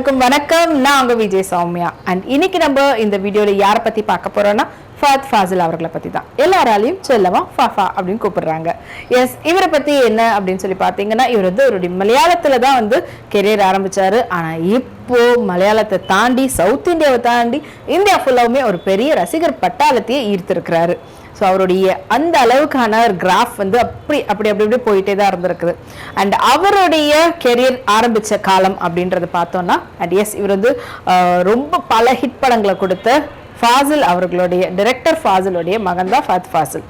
எல்லாருக்கும் வணக்கம். நான் உங்க விஜய் சௌமியா. அண்ட் இன்னைக்கு நம்ம இந்த வீடியோல யாரை பத்தி பார்க்க போறோம்னா ஃபஹத் ஃபாசில் அவர்களை பத்தி தான் எல்லாராலையும் செல்லவா ஃபாஃபா அப்படின்னு கூப்பிடுறாங்க. எஸ் இவரை பத்தி என்ன அப்படின்னு சொல்லி பார்த்தீங்கன்னா இவர் வந்து அவருடைய மலையாளத்துல தான் வந்து கெரியர் ஆரம்பிச்சாரு. ஆனா இப்போ மலையாளத்தை தாண்டி சவுத் இந்தியாவை தாண்டி இந்தியா ஃபுல்லாவுமே ஒரு பெரிய ரசிகர் பட்டாளத்தையே ஈர்த்திருக்கிறாரு. ஸோ அவருடைய அந்த அளவுக்கான கிராஃப் வந்து அப்படி அப்படி அப்படி அப்படி போயிட்டே தான் இருந்திருக்குது. அண்ட் அவருடைய கெரியர் ஆரம்பிச்ச காலம் அப்படின்றத பார்த்தோம்னா அண்ட் எஸ் இவர் வந்து ரொம்ப பல ஹிட் படங்களை கொடுத்த ஃபாசில் அவர்களுடைய டைரக்டர் ஃபாசிலுடைய மகன் தான் ஃபத் ஃபாசில்.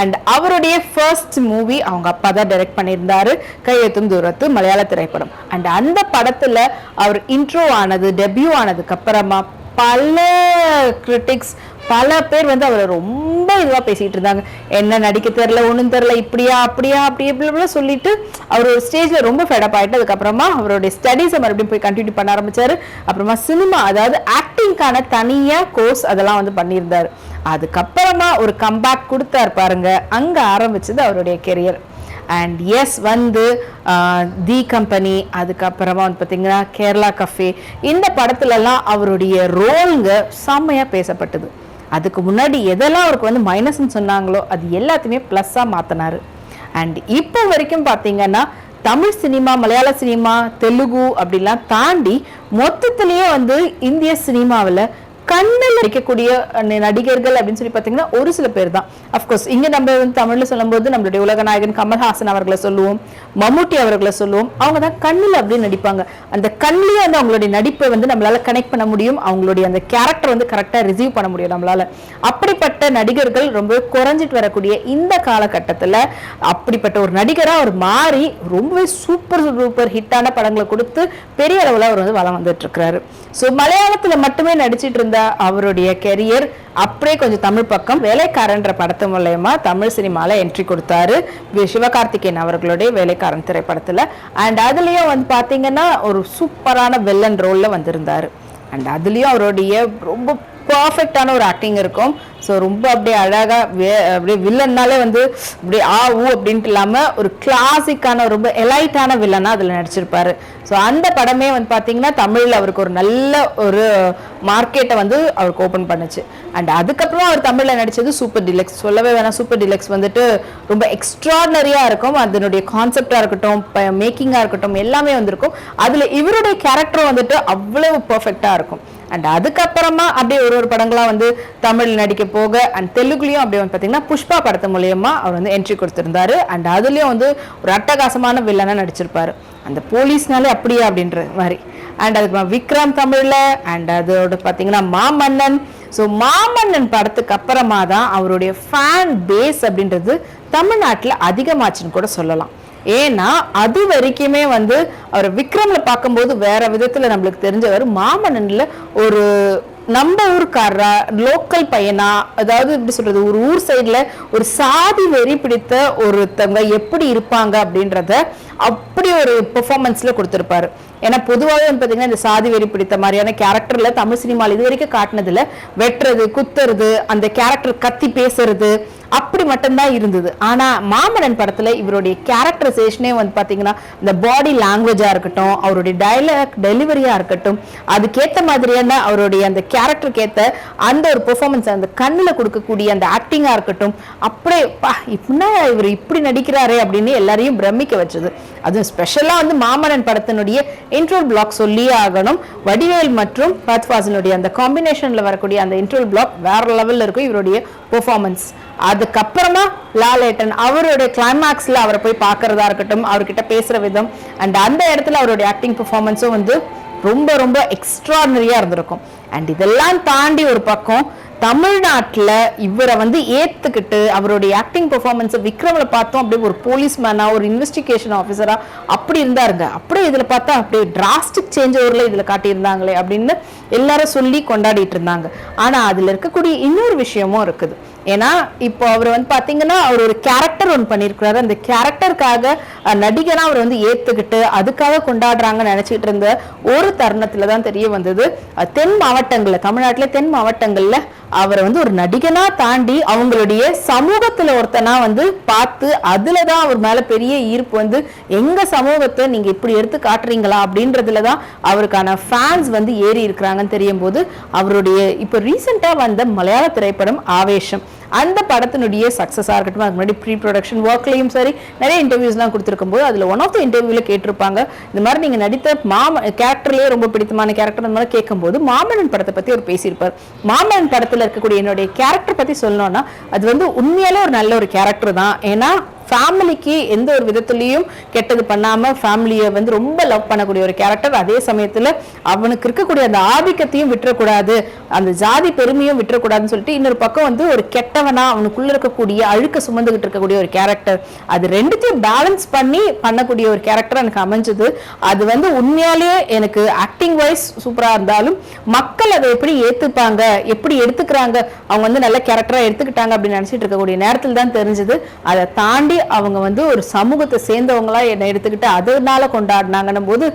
அண்ட் அவருடைய ஃபர்ஸ்ட் மூவி அவங்க அப்பா தான் டைரக்ட் பண்ணியிருந்தாரு கையெழுத்தும் தூரத்து மலையாள திரைப்படம். அண்ட் அந்த படத்தில் அவர் இன்ட்ரோ ஆனது டெபியூ ஆனதுக்கு அப்புறமா பல கிரிட்டிக்ஸ் பல பேர் வந்து அவரை ரொம்ப இதுவாக பேசிகிட்டு இருந்தாங்க. என்ன நடிக்க தெரில ஒன்றும் தெரில இப்படியா அப்படியா அப்படி இப்படி சொல்லிட்டு அவர் ஒரு ஸ்டேஜில் ரொம்ப ஃபெடப் ஆகிட்டு அதுக்கப்புறமா அவருடைய ஸ்டடீஸை மறுபடியும் போய் கண்டினியூ பண்ண ஆரம்பிச்சாரு. அப்புறமா சினிமா அதாவது ஆக்டிங்கான தனியாக கோர்ஸ் அதெல்லாம் வந்து பண்ணியிருந்தார். அதுக்கப்புறமா ஒரு கம்பேக் கொடுத்தாரு பாருங்க. அங்கே ஆரம்பிச்சது அவருடைய கெரியர் அண்ட் எஸ் வந்து தி கம்பெனி அதுக்கப்புறமா வந்து பார்த்தீங்கன்னா கேரளா கஃபே இந்த படத்துலலாம் அவருடைய ரோலுங்க செம்மையாக பேசப்பட்டது. அதுக்கு முன்னாடி எதெல்லாம் அவருக்கு வந்து மைனஸ்ன்னு சொன்னாங்களோ அது எல்லாத்தையுமே ப்ளஸ்ஸாக மாற்றினார் அண்ட் இப்போ வரைக்கும் பார்த்தீங்கன்னா தமிழ் சினிமா மலையாள சினிமா தெலுங்கு அப்படிலாம் தாண்டி மொத்தத்திலேயே வந்து இந்திய சினிமாவில் கண்ணில் நடிக்கக்கூடிய நடிகர்கள் அப்படின்னு சொல்லி பார்த்தீங்கன்னா ஒரு சில பேர் தான் அஃப்கோர்ஸ் இங்கே நம்ம வந்து தமிழில் சொல்லும்போது நம்மளுடைய உலக நாயகன் கமல்ஹாசன் அவர்களை சொல்லுவோம் மம்முட்டி அவர்களை சொல்லுவோம். அவங்க தான் கண்ணில் அப்படியே நடிப்பாங்க. அந்த கண்ணிலேயே வந்து அவங்களுடைய நடிப்பை வந்து நம்மளால கனெக்ட் பண்ண முடியும். அவங்களுடைய அந்த கேரக்டர் வந்து கரெக்டாக ரிசீவ் பண்ண முடியும் நம்மளால. அப்படிப்பட்ட நடிகர்கள் ரொம்ப குறைஞ்சிட்டு வரக்கூடிய இந்த காலகட்டத்தில் அப்படிப்பட்ட ஒரு நடிகராக அவர் மாறி ரொம்பவே சூப்பர் சூப்பர் ஹிட்டான படங்களை கொடுத்து பெரிய அளவில் அவர் வந்து வளம் வந்துட்டு இருக்கிறாரு. ஸோ மலையாளத்தில் மட்டுமே நடிச்சிட்டு இருந்த அவருடைய கெரியர் அப்படியே கொஞ்சம் தமிழ் பக்கம் வேலைக்காரன்ற படத்து மூலயமா தமிழ் சினிமால என்ட்ரி கொடுத்தாரு. சிவகார்த்திகேயன் அவர்களுடைய வேலைக்காரன் திரைப்படத்துல. அண்ட் அதுலயும் வந்து பாத்தீங்கன்னா ஒரு சூப்பரான வில்லன் ரோல்ல வந்திருந்தாரு. அண்ட் அதுலயும் அவருடைய ரொம்ப பர்ஃபெக்டான ஒரு ஆக்டிங் இருக்கும். ஸோ ரொம்ப அப்படியே அழகாக வே- அப்படியே வில்லன்னாலே வந்து அப்படியே ஆ ஊ அப்படின்ட்டு இல்லாமல் ஒரு கிளாசிக்கான ரொம்ப எலைட்டான வில்லனாக அதில் நடிச்சிருப்பாரு. ஸோ அந்த படமே வந்து பார்த்தீங்கன்னா தமிழில் அவருக்கு ஒரு நல்ல ஒரு மார்க்கெட்டை வந்து அவருக்கு ஓப்பன் பண்ணுச்சு. அண்ட் அதுக்கப்புறம் அவர் தமிழில் நடிச்சது சூப்பர் டிலக்ஸ் சொல்லவே வேணாம் சூப்பர் டிலக்ஸ் வந்துட்டு ரொம்ப எக்ஸ்ட்ராடனரியாக இருக்கும். அதனுடைய கான்செப்டாக இருக்கட்டும் மேக்கிங்காக இருக்கட்டும் எல்லாமே வந்திருக்கும். அதில் இவருடைய கேரக்டரும் வந்துட்டு அவ்வளவு பர்ஃபெக்டாக இருக்கும். அண்ட் அதுக்கப்புறமா அப்படியே ஒரு ஒரு படங்களாக வந்து தமிழ் நடிக்க போக அண்ட் தெலுங்குலேயும் அப்படியே வந்து பார்த்தீங்கன்னா புஷ்பா படத்து மூலயமா அவர் வந்து என்ட்ரி கொடுத்துருந்தாரு. அண்ட் அதுலேயும் வந்து ஒரு அட்டகாசமான வில்லனாக நடிச்சிருப்பார். அந்த போலீஸ்னாலே அப்படியே அப்படின்ற மாதிரி. அண்ட் அதுக்கு விக்ரம் தமிழில் அண்ட் அதோட பார்த்தீங்கன்னா மாமன்னன். ஸோ மாமன்னன் படத்துக்கு அப்புறமா தான் அவருடைய ஃபேன் பேஸ் அப்படின்றது தமிழ்நாட்டில் அதிகமாச்சுன்னு கூட சொல்லலாம். ஏன்னா அது வரைக்குமே வந்து அவர் விக்ரம்ல பார்க்கும்போது வேற விதத்துல நம்மளுக்கு தெரிஞ்சவர் மாமன்னன்ல ஒரு நம்ம ஊர்க்காரரா லோக்கல் பையனா அதாவது எப்படி சொல்றது ஒரு ஊர் சைடில் ஒரு சாதி வெறி பிடித்த ஒருத்தவங்க எப்படி இருப்பாங்க அப்படின்றத அப்படி ஒரு பெர்ஃபார்மன்ஸில் கொடுத்துருப்பாரு. ஏன்னா பொதுவாகவே வந்து பார்த்தீங்கன்னா இந்த சாதி வெறி பிடித்த மாதிரியான கேரக்டரில் தமிழ் சினிமாவில் இது வரைக்கும் காட்டினதுல வெட்டுறது குத்துறது அந்த கேரக்டர் கத்தி பேசுறது அப்படி மட்டும்தான் இருந்தது. ஆனால் மாமன்னன் படத்தில் இவருடைய கேரக்டரைசேஷனே வந்து பார்த்தீங்கன்னா இந்த பாடி லாங்குவேஜாக இருக்கட்டும் அவருடைய டயலாக் டெலிவரியாக இருக்கட்டும் அதுக்கேற்ற மாதிரியான அவருடைய அந்த கேரக்டருக்கு ஏற்ற அந்த ஒரு பெர்ஃபார்மன்ஸ் அந்த கண்ணில் கொடுக்கக்கூடிய அந்த ஆக்டிங்காக இருக்கட்டும் அப்படியே பா இப்படின்னா இவர் இப்படி நடிக்கிறாரே அப்படின்னு எல்லாரையும் பிரமிக்க வச்சது. அதுவும் ஸ்பெஷலாக வந்து மாமன்னன் படத்தினுடைய இன்ட்ரோல் பிளாக் சொல்லியே ஆகணும். வடிவேல் மற்றும் பத்வாசனுடைய அந்த காம்பினேஷனில் வரக்கூடிய அந்த இன்ட்ரோல் பிளாக் வேற லெவலில் இருக்கும் இவருடைய பெர்ஃபார்மன்ஸ் அதுக்கப்புறமா லாலேட்டன் அவருடைய கிளைமேக்ஸில் அவரை போய் பார்க்குறதா இருக்கட்டும் அவர்கிட்ட பேசுகிற விதம் அண்ட் அந்த இடத்துல அவருடைய ஆக்டிங் பெர்ஃபார்மன்ஸும் வந்து ரொம்ப ரொம்ப எக்ஸ்ட்ராடனரியா இருந்திருக்கும். அண்ட் இதெல்லாம் தாண்டி ஒரு பக்கம் தமிழ்நாட்டில் இவரை வந்து ஏத்துக்கிட்டு அவருடைய ஆக்டிங் பெர்ஃபார்மன்ஸை விக்ரமில் பார்த்தோம் அப்படியே ஒரு போலீஸ்மேனா ஒரு இன்வெஸ்டிகேஷன் ஆஃபீஸராக அப்படி இருந்தாருங்க. அப்படியே இதில் பார்த்தா அப்படியே டிராஸ்டிக் சேஞ்ச் ஓவரில் இதில் காட்டியிருந்தாங்களே அப்படின்னு எல்லாரும் சொல்லி கொண்டாடிட்டு இருந்தாங்க. ஆனா அதுல இருக்கக்கூடிய இன்னொரு விஷயமும் இருக்குது. ஏன்னா இப்போ அவர் வந்து பார்த்தீங்கன்னா அவர் ஒரு கேரக்டர் ஒன்று பண்ணியிருக்கிறாரு அந்த கேரக்டருக்காக நடிகனாக அவர் வந்து ஏற்றுக்கிட்டு அதுக்காக கொண்டாடுறாங்கன்னு நினச்சிட்டு இருந்த ஒரு தருணத்தில் தான் தெரிய வந்தது. தென் மாவட்டங்களில் தமிழ்நாட்டில் தென் மாவட்டங்களில் அவரை வந்து ஒரு நடிகனாக தாண்டி அவங்களுடைய சமூகத்தில் ஒருத்தனா வந்து பார்த்து அதில் தான் அவர் மேலே பெரிய ஈர்ப்பு வந்து எங்கள் சமூகத்தை நீங்கள் இப்படி எடுத்து காட்டுறீங்களா அப்படின்றதுல தான் அவருக்கான ஃபேன்ஸ் வந்து ஏறி இருக்கிறாங்கன்னு தெரியும் போது அவருடைய இப்போ ரீசெண்டாக வந்த மலையாள திரைப்படம் ஆவேசம் அந்த படத்தினுடைய சக்ஸஸாக இருக்கட்டும் அதுக்கு முன்னாடி ப்ரீ ப்ரொடக்ஷன் ஒர்க்லையும் சரி நிறைய இன்டர்வியூஸ்லாம் கொடுத்துருக்கும் போது அதில் ஒன் ஆஃப் த இன்டர்வியூவில் கேட்டிருப்பாங்க. இந்த மாதிரி நீங்கள் நடித்த மாம கேரக்டர்லேயே ரொம்ப பிடித்தமான கேரக்டர் அந்த மாதிரி கேட்கும்போது மாமன்னன் படத்தை பற்றி அவர் பேசியிருப்பார். மாமன்னன் படத்தில் இருக்கக்கூடிய என்னுடைய கேரக்டர் பற்றி சொல்லணும்னா அது வந்து உண்மையாலே ஒரு நல்ல ஒரு கேரக்டர் தான். ஏன்னா ஃபேமிலிக்கு எந்த ஒரு விதத்துலேயும் கெட்டது பண்ணாம ஃபேமிலியை வந்து ரொம்ப லவ் பண்ணக்கூடிய ஒரு கேரக்டர் அதே சமயத்துல அவனுக்கு இருக்கக்கூடிய அந்த ஆதிக்கத்தையும் விட்டுறக்கூடாது. அந்த ஜாதி பெருமையும் விட்டுறக்கூடாதுன்னு சொல்லிட்டு இன்னொரு பக்கம் வந்து ஒரு கெட்டவனா அவனுக்குள்ள இருக்கக்கூடிய அழுக்க சுமந்துகிட்டு இருக்கக்கூடிய ஒரு கேரக்டர் அது ரெண்டுத்தையும் பேலன்ஸ் பண்ணி பண்ணக்கூடிய ஒரு கேரக்டர் எனக்கு அமைஞ்சது. அது வந்து உண்மையாலேயே எனக்கு ஆக்டிங் வைஸ் சூப்பரா இருந்தாலும் மக்கள் அதை எப்படி ஏற்றுப்பாங்க எப்படி எடுத்துக்கிறாங்க அவங்க வந்து நல்ல கேரக்டரா எடுத்துக்கிட்டாங்க அப்படின்னு நினச்சிட்டு இருக்கக்கூடிய நேரத்தில் தான் தெரிஞ்சது. அதை தாண்டி அவங்க வந்து ஒரு சமூகத்தை சேர்ந்தவங்களா என்னை எடுத்துக்கிட்டு அதனால கொண்டாடினாங்கன்னும் போது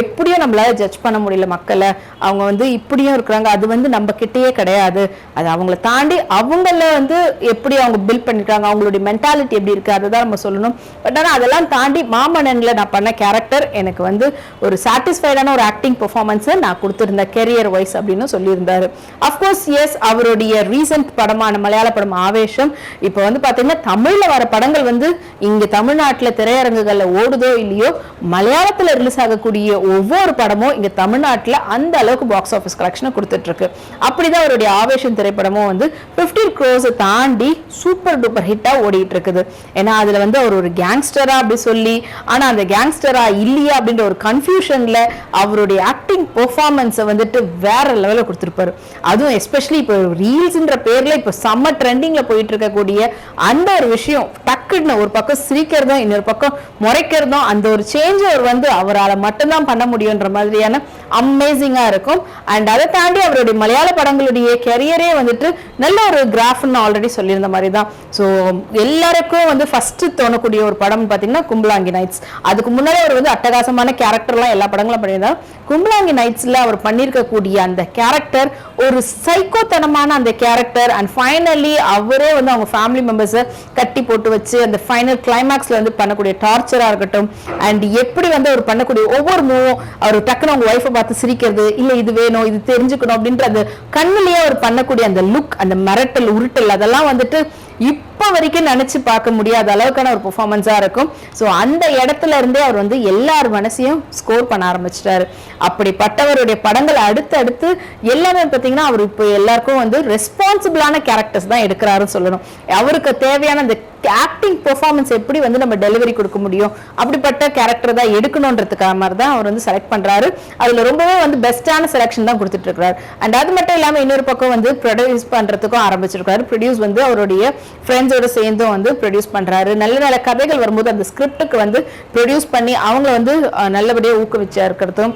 எப்படியும் நம்மளால ஜட்ஜ் பண்ண முடியல மக்களை. அவங்க வந்து இப்படியும் இருக்கிறாங்க. அது வந்து நம்ம கிட்டேயே கிடையாது. அது அவங்கள தாண்டி அவங்கள வந்து எப்படி அவங்க பில்ட் பண்ணிருக்காங்க அவங்களுடைய மென்டாலிட்டி எப்படி இருக்கு அதை தான் நம்ம சொல்லணும். பட் ஆனால் அதெல்லாம் தாண்டி மாமன்னன்ல நான் பண்ண கேரக்டர் எனக்கு வந்து ஒரு சாட்டிஸ்ஃபைடான ஒரு ஆக்டிங் பெர்ஃபார்மன்ஸை நான் கொடுத்துருந்தேன் கெரியர் வைஸ் அப்படின்னு சொல்லியிருந்தாரு. அஃப்கோர்ஸ் எஸ் அவருடைய ரீசன்ட் படமான மலையாள படம் ஆவேசம். இப்போ வந்து பார்த்தீங்கன்னா தமிழ்ல வர படங்கள் வந்து இங்க தமிழ்நாட்டில் திரையரங்குகள்ல ஓடுதோ இல்லையோ மலையாளத்துல ரிலீஸ் ஆகக்கூடிய ஒவ்வொரு படமும் இங்க தமிழ்நாட்டில் அந்த அளவுக்கு பாக்ஸ் ஆஃபீஸ் கலெக்ஷனை கொடுத்துட்டு இருக்கு அப்படிதான் அவருடைய ஆவேஷன் திரைப்படமும் வந்து 50 க்ரோஸை தாண்டி சூப்பர் டூப்பர் ஹிட்டா ஓடிட்டு இருக்குது ஏன்னா அதுல வந்து அவர் ஒரு கேங்ஸ்டரா அப்படி சொல்லி ஆனா அந்த கேங்ஸ்டரா இல்லையா அப்படின்ற ஒரு கன்ஃபியூஷன்ல அவருடைய ஆக்டிங் பெர்ஃபார்மன்ஸை வந்துட்டு வேற லெவலில் கொடுத்துருப்பாரு. அதுவும் எஸ்பெஷலி இப்போ ரீல்ஸ்ன்ற பேர்ல இப்போ செம்ம ட்ரெண்டிங்ல போயிட்டு இருக்கக்கூடிய அந்த ஒரு விஷயம் டக்குன்னு ஒரு பக்கம் சிரிக்கிறதும் இன்னொரு பக்கம் முறைக்கிறதும் அந்த ஒரு சேஞ்ச் அவர் வந்து அவரால் மட்டும்தான் பண்ண முடியுன்ற மாதிரியான அமேசிங்காக இருக்கும். அண்ட் அதை தாண்டி அவருடைய மலையாள படங்களுடைய கெரியரே வந்துட்டு நல்ல ஒரு கிராஃப்னு ஆல்ரெடி சொல்லியிருந்த மாதிரி தான் ஸோ எல்லாருக்கும் வந்து ஃபஸ்ட்டு தோணக்கூடிய ஒரு படம் பார்த்தீங்கன்னா கும்பலாங்கி நைட்ஸ் அதுக்கு முன்னாடி அவர் வந்து அட்டகாசமான கேரக்டர்லாம் எல்லா படங்களும் பண்ணியிருந்தார். கும்பலாங்கி நைட்ஸில் அவர் பண்ணியிருக்கக்கூடிய அந்த கேரக்டர் ஒரு சைக்கோத்தனமான அந்த கேரக்டர் அண்ட் ஃபைனலி அவரே வந்து அவங்க ஃபேமிலி மெம்பர்ஸை கட்டி போட்டு வச்சு அந்த ஃபைனல் கிளைமேக்ஸ்ல வந்து பண்ணக்கூடிய டார்ச்சரா இருக்கட்டும் அண்ட் எப்படி வந்து அவர் பண்ணக்கூடிய ஒவ்வொரு மூவும் அவர் டக்குன்னு அவங்க ஒய்ஃபை பார்த்து சிரிக்கிறது இல்ல இது வேணும் இது தெரிஞ்சுக்கணும் அப்படின்ற அந்த கண்ணுலயே அவர் பண்ணக்கூடிய அந்த லுக் அந்த மிரட்டல் உருட்டல் அதெல்லாம் வந்துட்டு இப்போ வரைக்கும் நினைச்சு பார்க்க முடியாத அளவுக்கான ஒரு பெர்ஃபார்மன்ஸாக இருக்கும். ஸோ அந்த இடத்துல இருந்தே அவர் வந்து எல்லார் மனசையும் ஸ்கோர் பண்ண ஆரம்பிச்சிட்டாரு. அப்படிப்பட்டவருடைய படங்கள் அடுத்து அடுத்து எல்லாமே பார்த்தீங்கன்னா அவர் இப்போ எல்லாருக்கும் வந்து ரெஸ்பான்சிபிளான கேரக்டர்ஸ் தான் எடுக்கிறாருன்னு சொல்லணும். அவருக்கு தேவையான அந்த ஆக்டிங் பெர்ஃபார்மன்ஸ் எப்படி வந்து நம்ம டெலிவரி கொடுக்க முடியும்? அப்படிப்பட்ட கேரக்டர் தான் எடுக்கணுன்றதுக்காக மாதிரி தான் அவர் வந்து செலக்ட் பண்ணுறாரு அதில் ரொம்பவே வந்து பெஸ்ட்டான செலெக்ஷன் தான் கொடுத்துட்டு இருக்கிறார் அண்ட் அது மட்டும் இல்லாமல் இன்னொரு பக்கம் வந்து ப்ரொடியூஸ் பண்ணுறதுக்கும் ஆரம்பிச்சிருக்காரு. ப்ரொடியூஸ் வந்து அவருடைய ஃப்ரெண்ட்ஸோட சேர்ந்தும் வந்து ப்ரொடியூஸ் பண்ணுறாரு நல்ல நல்ல கதைகள் வரும்போது அந்த ஸ்கிரிப்டுக்கு வந்து ப்ரொடியூஸ் பண்ணி அவங்கள வந்து நல்லபடியாக ஊக்குவிச்சா இருக்கிறதும்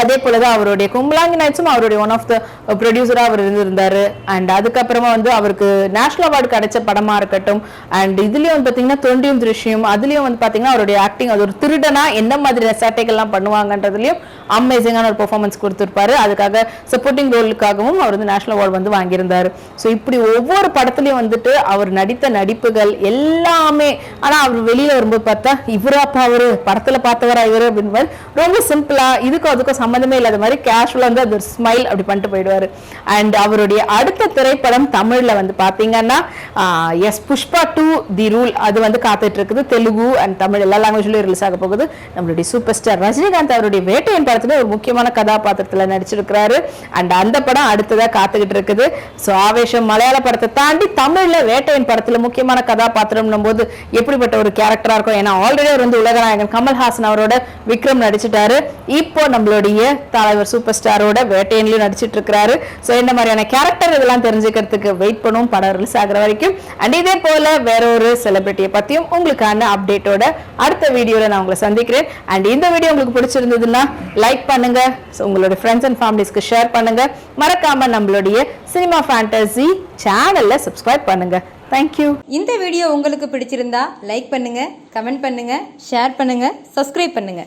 அதே போல தான் அவருடைய கும்பலாங்கி நைட்ஸும் அவருடைய ஒன் ஆஃப் த ப்ரொடியூசராக அவர் இருந்திருந்தார். அண்ட் அதுக்கப்புறமா வந்து அவருக்கு நேஷனல் அவார்டு கிடைச்ச படமாக இருக்கட்டும் அண்ட் இதுலேயும் வந்து பார்த்தீங்கன்னா தொண்டியும் திருஷ்யம் அதுலேயும் வந்து பார்த்தீங்கன்னா அவருடைய ஆக்டிங் அது ஒரு திருடனாக என்ன மாதிரி சேட்டைகள்லாம் பண்ணுவாங்கன்றதுலையும் அமேசிங்கான ஒரு பெர்ஃபார்மன்ஸ் கொடுத்துருப்பாரு. அதுக்காக சப்போர்ட்டிங் ரோலுக்காகவும் அவர் வந்து நேஷனல் அவார்டு வந்து வாங்கியிருந்தாரு. ஸோ இப்படி ஒவ்வொரு படத்துலையும் வந்துட்டு அவர் நடித்த நடிப்புகள் எல்லாமே ஆனால் அவர் வெளியில் வரும்போது பார்த்தா இவராப்பா அவரு படத்தில் பார்த்தவரா இவர் அப்படின்னு ரொம்ப சிம்பிளாக இதுக்கும் அதுக்கும் சம்மந்தமே இல்லாத மாதிரி கேஷுவலாக வந்து அது ஒரு ஸ்மைல் அப்படி பண்ணிட்டு போயிடுவாரு. அண்ட் அவருடைய அடுத்த திரைப்படம் தமிழ்ல வந்து பார்த்தீங்கன்னா yes Pushpa two the rule அது வந்து காத்துட்டு இருக்குது. தெலுங்கு அண்ட் தமிழ் எல்லா லாங்குவேஜ்லையும் ரிலீஸ் ஆக போகுது. நம்மளுடைய சூப்பர் ஸ்டார் ரஜினிகாந்த் அவருடைய வேட்டையன் படத்தில் ஒரு முக்கியமான கதாபாத்திரத்தில் நடிச்சிருக்கிறாரு. அண்ட் அந்த படம் அடுத்ததா காத்துக்கிட்டு இருக்குது. ஸோ ஆவேஷம் மலையாள படத்தை தாண்டி தமிழ்ல வேட்டையன் படத்தில் முக்கியமான கதாபாத்திரம்னும் போது எப்படிப்பட்ட ஒரு கேரக்டராக இருக்கும்? ஏன்னா ஆல்ரெடி அவர் வந்து உலகநாயகன் கமல்ஹாசன் அவரோட விக்ரம் நடிச்சிட்டாரு. இப்போ நம்மளுடைய தலைவர் சூப்பர் ஸ்டாரோட வேட்டையன்லயும் நடிச்சிட்டு இருக்கிறாரு ஸோ இந்த மாதிரியான கேரக்டர் இதெல்லாம் தெரிஞ்சுக்கிறதுக்கு வெயிட் பண்ணுவோம். படம் ரிலீஸ் ஆகுற வரைக்கும். அண்ட் இதே போல வேற ஒரு செலிபிரிட்டியை பத்தியும் உங்களுக்கான அப்டேட்டோட அடுத்த வீடியோல நான் உங்களை சந்திக்கிறேன். அண்ட் இந்த வீடியோ உங்களுக்கு பிடிச்சிருந்ததுன்னா லைக் பண்ணுங்க. So உங்களோட ஃப்ரெண்ட்ஸ் அண்ட் ஃபேமிலிஸ்க்கு ஷேர் பண்ணுங்க. மறக்காம நம்மளுடைய சினிமா ஃபேண்டசி சேனல்ல சப்ஸ்கிரைப் பண்ணுங்க. தேங்க்யூ இந்த வீடியோ உங்களுக்கு பிடிச்சிருந்தா லைக் பண்ணுங்க கமெண்ட் பண்ணுங்க ஷேர் பண்ணுங்க சப்ஸ்கிரைப் பண்ணுங்க.